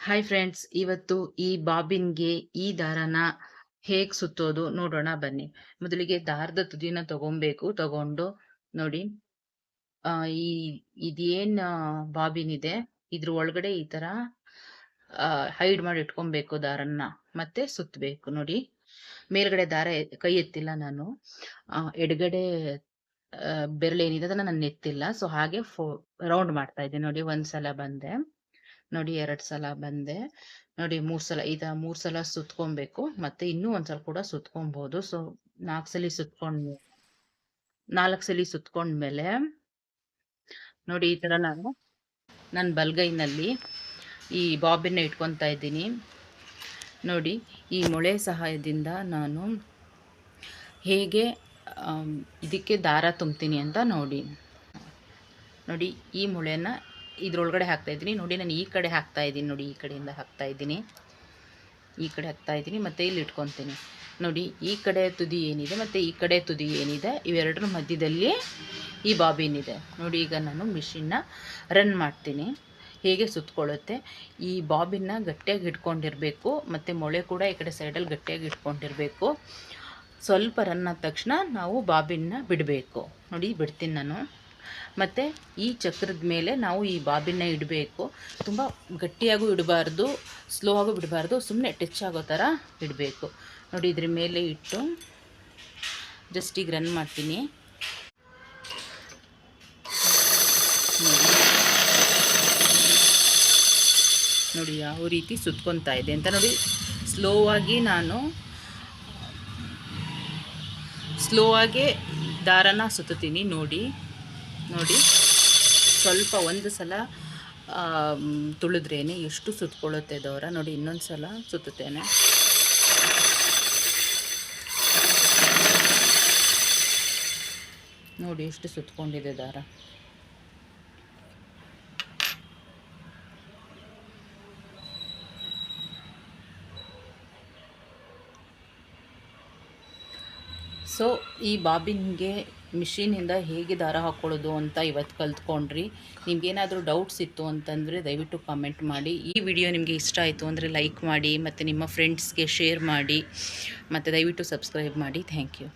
Hi friends ಇವತ್ತು ಈ ಬಾಬಿನ್ಗೆ ಈ ದಾರನ ಹೇಗೆ ಸುತ್ತೋದು ನೋಡೋಣ ಬನ್ನಿ. ಮೊದಲಿಗೆ ದಾರದ ತುದಿನ ತಗೊಬೇಕು, ತಗೊಂಡು ನೋಡಿ. ಈ, ಇದೇನ್ ಬಾಬಿನ್ ಇದೆ. ಇದ್ರ ಒಳಗಡೆ ಈ ತರ ಹೈಡ್ ಮಾಡಿ ಇಟ್ಕೊಬೇಕು ದಾರನ್ನ. ಮತ್ತೆ ಸುತ್ತಬೇಕು ನೋಡಿ. ಮೇಲ್ಗಡೆ ದಾರ ಕೈ ಎತ್ತಿಲ್ಲ ನಾನು. ಎಡಗಡೆ ಬೆರಳೇನಿದೆ ಅದನ್ನ ನಾನು ಎತ್ತಿಲ್ಲ. ಸೊ ಹಾಗೆ ಫೋ ರೌಂಡ್ ಮಾಡ್ತಾ ಇದ್ದೆ ನೋಡಿ, ಒಂದ್ಸಲ ಬಂದೆ. ನೋಡಿ ಎರಡು ಸಲ ಬಂದೆ. ನೋಡಿ ಮೂರು ಸಲ, ಈಗ ಮೂರು ಸಲ ಸುತ್ಕೊಬೇಕು. ಮತ್ತೆ ಇನ್ನೂ ಒಂದ್ಸಲ ಕೂಡ ಸುತ್ಕೊಬಹುದು ಸೊ ನಾಲ್ಕು ಸಲ ಸುತ್ಕೊಂಡ್ ನಾಲ್ಕು ಸಲ ಸುತ್ಕೊಂಡ್ಮೇಲೆ ನೋಡಿ ಈ ತರ ನಾನು ನನ್ನ ಬಲ್ಗೈನಲ್ಲಿ ಈ ಬಾಬಿನ ಇಟ್ಕೊತಾ ಇದ್ದೀನಿ. ನೋಡಿ ಈ ಮೊಳೆ ಸಹಾಯದಿಂದ ನಾನು ಹೇಗೆ ಇದಕ್ಕೆ ದಾರ ತುಂಬ್ತೀನಿ ಅಂತ ನೋಡಿ. ನೋಡಿ ಈ ಮೊಳೆನ ಇದ್ರೊಳಗಡೆ ಹಾಕ್ತಾ ಇದ್ದೀನಿ. ನೋಡಿ, ನಾನು ಈ ಕಡೆ ಹಾಕ್ತಾ ಇದ್ದೀನಿ. ನೋಡಿ, ಈ ಕಡೆಯಿಂದ ಹಾಕ್ತಾ ಇದ್ದೀನಿ. ಈ ಕಡೆ ಹಾಕ್ತಾ ಇದ್ದೀನಿ. ಮತ್ತು ಇಲ್ಲಿ ಇಟ್ಕೊತೀನಿ ನೋಡಿ, ಈ ಕಡೆ ತುದಿ ಏನಿದೆ, ಮತ್ತು ಈ ಕಡೆ ತುದಿ ಏನಿದೆ, ಇವೆರಡರ ಮಧ್ಯದಲ್ಲಿ ಈ ಬಾಬಿನ್ ನೋಡಿ, ಈಗ ನಾನು ಮಿಷಿನ್ನ ರನ್ ಮಾಡ್ತೀನಿ. ಹೇಗೆ ಸುತ್ತಕೊಳ್ಳುತ್ತೆ ಈ ಬಾಬಿನ ಗಟ್ಟಿಯಾಗಿ ಇಟ್ಕೊಂಡಿರಬೇಕು ಮತ್ತು ಮೊಳೆ ಕೂಡ ಈ ಕಡೆ ಸೈಡಲ್ಲಿ ಗಟ್ಟಿಯಾಗಿ ಇಟ್ಕೊಂಡಿರಬೇಕು ಸ್ವಲ್ಪ ರನ್ ಆದ ತಕ್ಷಣ ನಾವು ಬಾಬಿನ ಬಿಡಬೇಕು. ನೋಡಿ, ಬಿಡ್ತೀನಿ ನಾನು. ಮತ್ತು ಈ ಚಕ್ರದ ಮೇಲೆ ನಾವು ಈ ಬಾಬಿನ ಇಡಬೇಕು. ತುಂಬ ಗಟ್ಟಿಯಾಗೂ ಇಡಬಾರ್ದು ಸ್ಲೋ ಆಗೂ ಬಿಡಬಾರ್ದು ಸುಮ್ಮನೆ ಟಚ್ ಆಗೋ ಥರ ಇಡಬೇಕು. ನೋಡಿ ಇದ್ರ ಮೇಲೆ ಇಟ್ಟು ಜಸ್ಟ್ ಈಗ ರನ್ ಮಾಡ್ತೀನಿ. ನೋಡಿ ಯಾವ ರೀತಿ ಸುತ್ಕೊತಾ ಇದೆ ಅಂತ ನೋಡಿ. ಸ್ಲೋ ಆಗಿ ನಾನು ಸ್ಲೋ ಆಗಿ ದಾರನ ಸುತ್ತೀನಿ ನೋಡಿ. ನೋಡಿ. ಸ್ವಲ್ಪ ಒಂದು ಸಲ ತುಳಿದ್ರೇನೆ ಎಷ್ಟು ಸುತ್ಕೊಳ್ಳುತ್ತೆ ದೌರ ನೋಡಿ, ಇನ್ನೊಂದು ಸಲ ಸುತ್ತುತ್ತೇನೆ. ನೋಡಿ, ಎಷ್ಟು ಸುತ್ಕೊಂಡಿದೆ ದಾರ ಸೊ ಈ ಬಾಬಿನ್ಗೆ ಮಿಷಿನಿಂದ ಹೇಗೆ ದಾರ ಹಾಕ್ಕೊಳ್ಳೋದು ಅಂತ ಇವತ್ತು ಕಲ್ತ್ಕೊಂಡ್ರಿ. ನಿಮ್ಗೇನಾದರೂ ಡೌಟ್ಸ್ ಇತ್ತು ಅಂತಂದರೆ ದಯವಿಟ್ಟು ಕಾಮೆಂಟ್ ಮಾಡಿ. ಈ ವಿಡಿಯೋ ನಿಮಗೆ ಇಷ್ಟ ಆಯಿತು ಅಂದರೆ ಲೈಕ್ ಮಾಡಿ ಮತ್ತು ನಿಮ್ಮ ಫ್ರೆಂಡ್ಸ್ಗೆ ಶೇರ್ ಮಾಡಿ ಮತ್ತು ದಯವಿಟ್ಟು ಸಬ್ಸ್ಕ್ರೈಬ್ ಮಾಡಿ. Thank you.